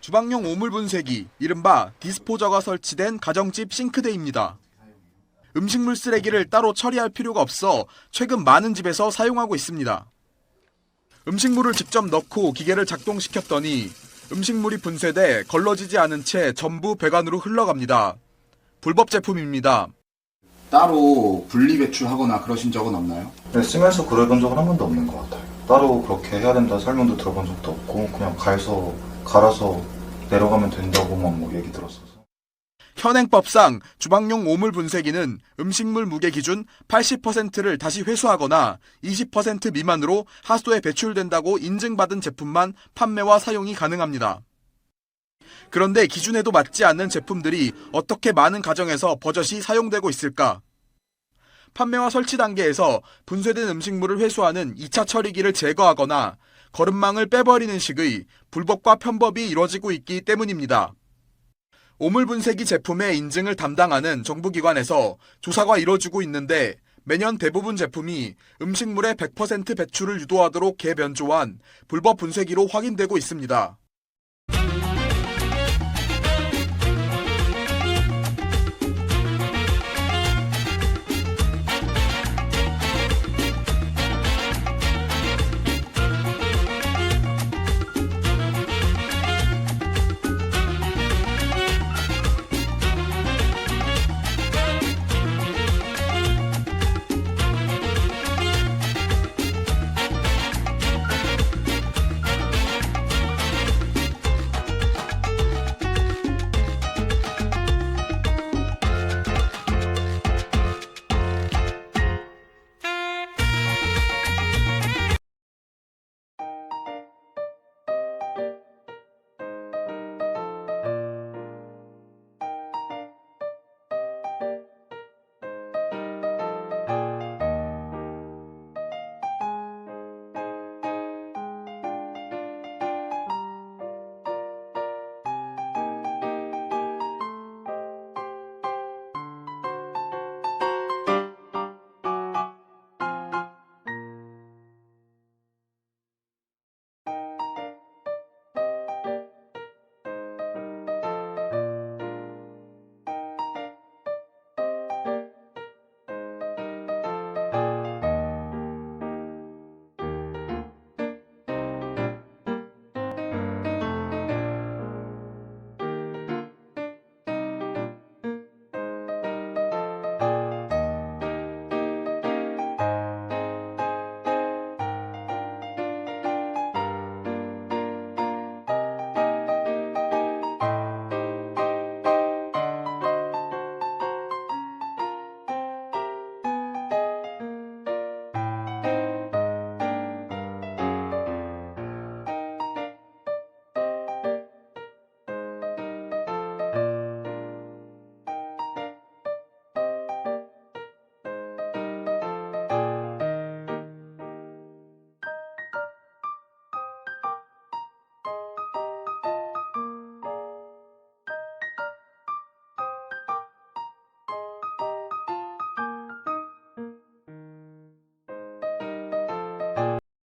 주방용 오물 분쇄기, 이른바 디스포저가 설치된 가정집 싱크대입니다. 음식물 쓰레기를 따로 처리할 필요가 없어 최근 많은 집에서 사용하고 있습니다. 음식물을 직접 넣고 기계를 작동시켰더니 음식물이 분쇄돼 걸러지지 않은 채 전부 배관으로 흘러갑니다. 불법 제품입니다. 따로 분리 배출하거나 그러신 적은 없나요? 네, 쓰면서 그래본 적은 한 번도 없는 것 같아요. 따로 그렇게 해야 된다 설명도 들어본 적도 없고 그냥 갈서 갈아서 내려가면 된다고만 뭐 얘기 들었어서. 현행법상 주방용 오물 분쇄기는 음식물 무게 기준 80%를 다시 회수하거나 20% 미만으로 하수도에 배출된다고 인증받은 제품만 판매와 사용이 가능합니다. 그런데 기준에도 맞지 않는 제품들이 어떻게 많은 가정에서 버젓이 사용되고 있을까? 판매와 설치 단계에서 분쇄된 음식물을 회수하는 2차 처리기를 제거하거나 거름망을 빼버리는 식의 불법과 편법이 이뤄지고 있기 때문입니다. 오물 분쇄기 제품의 인증을 담당하는 정부기관에서 조사가 이뤄지고 있는데 매년 대부분 제품이 음식물의 100% 배출을 유도하도록 개변조한 불법 분쇄기로 확인되고 있습니다.